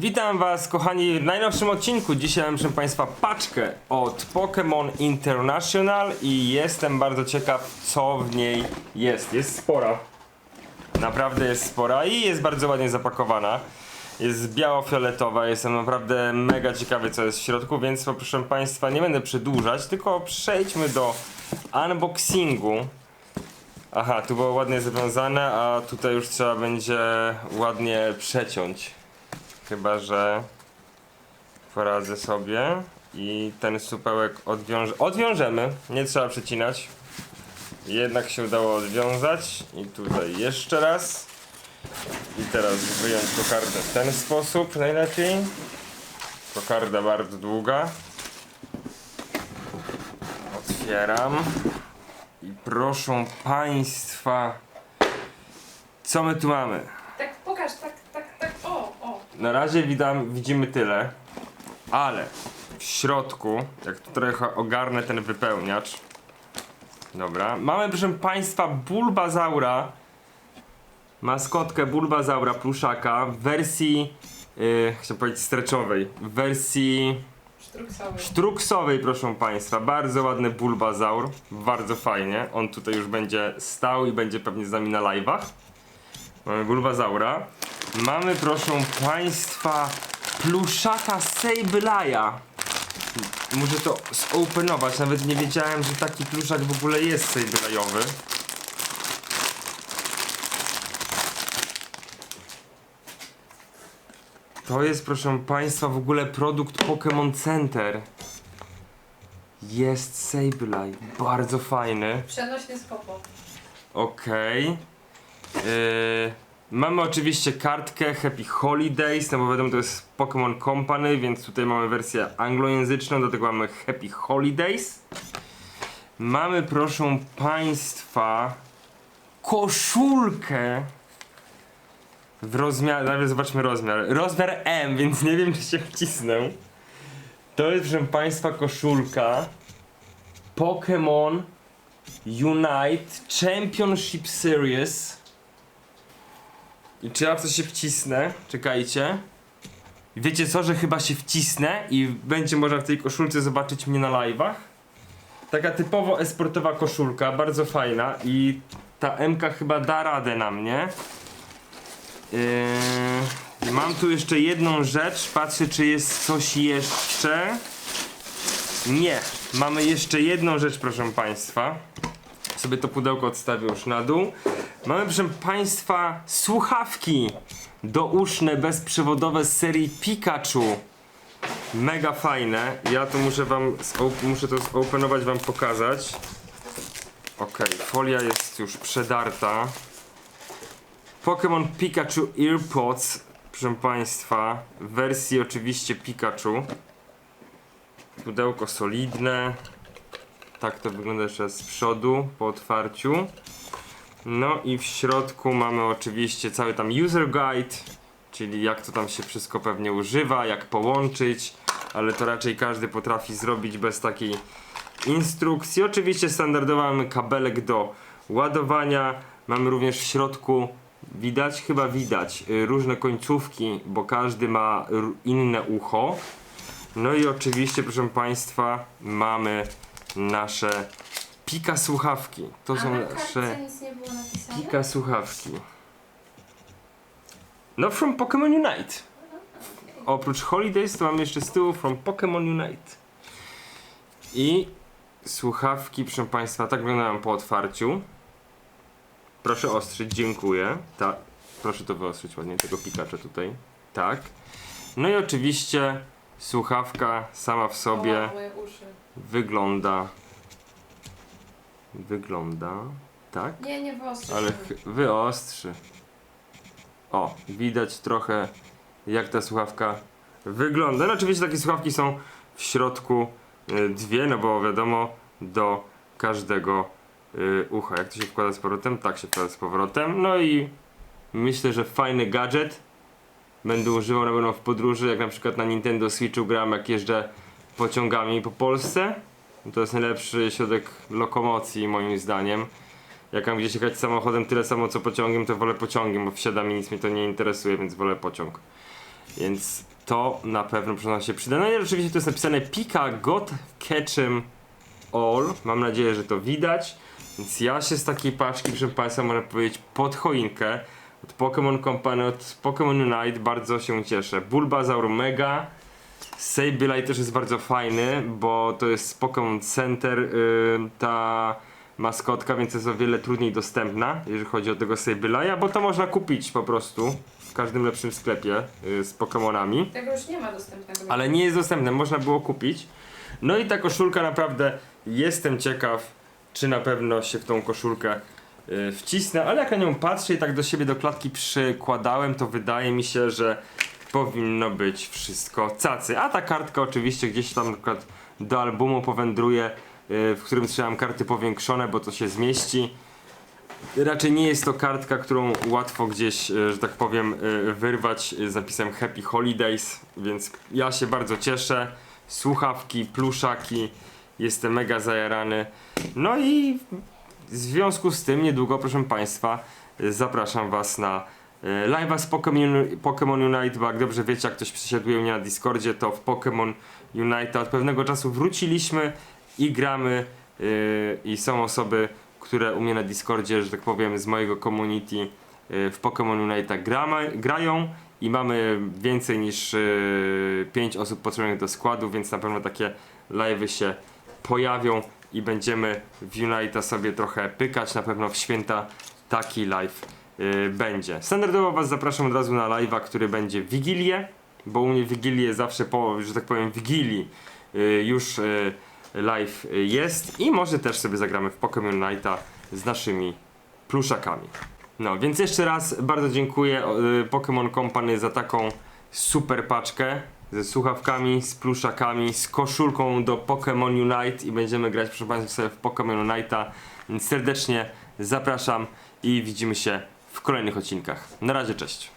Witam Was, kochani, w najnowszym odcinku. Dzisiaj mam, proszę Państwa, paczkę od Pokémon International i jestem bardzo ciekaw, co w niej jest. Jest spora. Naprawdę jest spora i jest bardzo ładnie zapakowana. Jest biało-fioletowa, jestem naprawdę mega ciekawy, co jest w środku, więc proszę Państwa, nie będę przedłużać, tylko przejdźmy do unboxingu. Aha, tu było ładnie zawiązane, a tutaj już trzeba będzie ładnie przeciąć. Chyba, że poradzę sobie i ten supełek odwiąż odwiążemy. Nie trzeba przecinać. Jednak się udało odwiązać. I tutaj jeszcze raz. I teraz wyjąć kokardę w ten sposób najlepiej. Kokarda bardzo długa. Otwieram. I proszę Państwa, co my tu mamy? Na razie widam, widzimy tyle, ale w środku, jak tu trochę ogarnę ten wypełniacz. Dobra, mamy proszę Państwa Bulbazaura, maskotkę Bulbazaura pluszaka w wersji, yy, chciałem powiedzieć stretchowej, w wersji Sztruksowy. Sztruksowej, proszę Państwa. Bardzo ładny Bulbazaur. Bardzo fajnie. On tutaj już będzie stał i będzie pewnie z nami na live'ach. Mamy Bulbazaura. Mamy, proszę Państwa, pluszaka Sable'a. Muszę to zopenować. Nawet nie wiedziałem, że taki pluszak w ogóle jest Sable'owy. To jest, proszę Państwa, w ogóle produkt Pokémon Center. Jest Sableye. Bardzo fajny. Przenośny skopo. Okej. Yy, mamy oczywiście kartkę Happy Holidays, no bo wiadomo to jest Pokémon Company, więc tutaj mamy wersję anglojęzyczną, do tego mamy Happy Holidays. Mamy proszę Państwa koszulkę w rozmiarze, najpierw zobaczmy rozmiar. Rozmiar M, więc nie wiem czy się wcisnę. To jest proszę Państwa koszulka Pokémon Unite Championship Series. I czy ja w coś się wcisnę? Czekajcie. Wiecie co, że chyba się wcisnę i będzie można w tej koszulce zobaczyć mnie na live'ach? Taka typowo esportowa koszulka, bardzo fajna i ta MK chyba da radę na mnie. Yy, mam tu jeszcze jedną rzecz, patrzę czy jest coś jeszcze. Nie, mamy jeszcze jedną rzecz, proszę Państwa. Sobie to pudełko odstawię już na dół. Mamy, proszę Państwa, słuchawki douszne, bezprzewodowe z serii Pikachu. Mega fajne. Ja to muszę Wam, muszę to zopenować, Wam pokazać. Ok, folia jest już przedarta. Pokémon Pikachu Earpods, proszę Państwa, w wersji oczywiście Pikachu. Pudełko solidne. Tak to wygląda jeszcze z przodu po otwarciu. No i w środku mamy oczywiście cały tam user guide, czyli jak to tam się wszystko pewnie używa, jak połączyć, ale to raczej każdy potrafi zrobić bez takiej instrukcji. Oczywiście standardowo mamy kabelek do ładowania. Mamy również w środku, widać, chyba widać, y, różne końcówki, bo każdy ma inne ucho. No i oczywiście, proszę Państwa, mamy nasze pika słuchawki. To A są na nasze nic nie było napisane? pika słuchawki. No, from Pokémon Unite. Oprócz Holidays to mam jeszcze z tyłu from Pokémon Unite. I słuchawki, proszę Państwa, tak wyglądają po otwarciu. Proszę ostrzyć, dziękuję. Ta, proszę to wyostrzyć ładnie, tego pikacza tutaj. Tak. No i oczywiście słuchawka sama w sobie uszy. wygląda. Wygląda. Tak? Nie, nie wyostrzy. Ale ch- wyostrzy. O, widać trochę jak ta słuchawka wygląda. No oczywiście takie słuchawki są w środku y, dwie, no bo wiadomo do każdego y, ucha. Jak to się wkłada z powrotem? Tak się wkłada z powrotem. No i myślę, że fajny gadżet. Będę używał na pewno w podróży, jak na przykład na Nintendo Switchu gram, jak jeżdżę pociągami po Polsce. To jest najlepszy środek lokomocji moim zdaniem. Jak mam gdzieś jechać samochodem tyle samo co pociągiem, to wolę pociągiem, bo wsiadam i nic mnie to nie interesuje, więc wolę pociąg. Więc to na pewno proszę nam się przyda. No i oczywiście tu jest napisane Pika God Catchem All. Mam nadzieję, że to widać. Więc ja się z takiej paczki, proszę Państwa, można powiedzieć, pod choinkę od Pokémon Company, od Pokémon Unite bardzo się cieszę. Bulbasaur Mega. Sableye też jest bardzo fajny, bo to jest Pokémon Center yy, ta maskotka, więc jest o wiele trudniej dostępna, jeżeli chodzi o tego Sableya, bo to można kupić po prostu w każdym lepszym sklepie yy, z Pokémonami. Tego już nie ma dostępnego. Ale nie jest dostępne, można było kupić. No i ta koszulka naprawdę jestem ciekaw, czy na pewno się w tą koszulkę y, wcisnę, ale jak na nią patrzę i tak do siebie do klatki przykładałem, to wydaje mi się, że powinno być wszystko cacy. A ta kartka oczywiście gdzieś tam na przykład do albumu powędruje, y, w którym trzymam karty powiększone, bo to się zmieści. Raczej nie jest to kartka, którą łatwo gdzieś, e, że tak powiem, e, wyrwać z napisem Happy Holidays, więc ja się bardzo cieszę. Słuchawki, pluszaki, jestem mega zajarany. No i w związku z tym niedługo, proszę Państwa, zapraszam Was na live'a z Pokémon, Pokémon Unite, bo jak dobrze wiecie, jak ktoś przesiaduje mnie na Discordzie, to w Pokémon Unite od pewnego czasu wróciliśmy i gramy e, i są osoby, które u mnie na Discordzie, że tak powiem, z mojego community y, w Pokémon Unite gramy, grają i mamy więcej niż 5 osób potrzebnych do składu, więc na pewno takie live'y się pojawią i będziemy w Unite sobie trochę pykać. Na pewno w święta taki live y, będzie. Standardowo Was zapraszam od razu na live'a, który będzie w Wigilię, bo u mnie Wigilię zawsze po, że tak powiem, Wigilii y, już y, live jest i może też sobie zagramy w Pokémon Unite'a z naszymi pluszakami. No, więc jeszcze raz bardzo dziękuję Pokémon Company za taką super paczkę ze słuchawkami, z pluszakami, z koszulką do Pokémon Unite i będziemy grać, proszę Państwa, w Pokémon Unite'a. Serdecznie zapraszam i widzimy się kolejnych odcinkach. Na razie, cześć.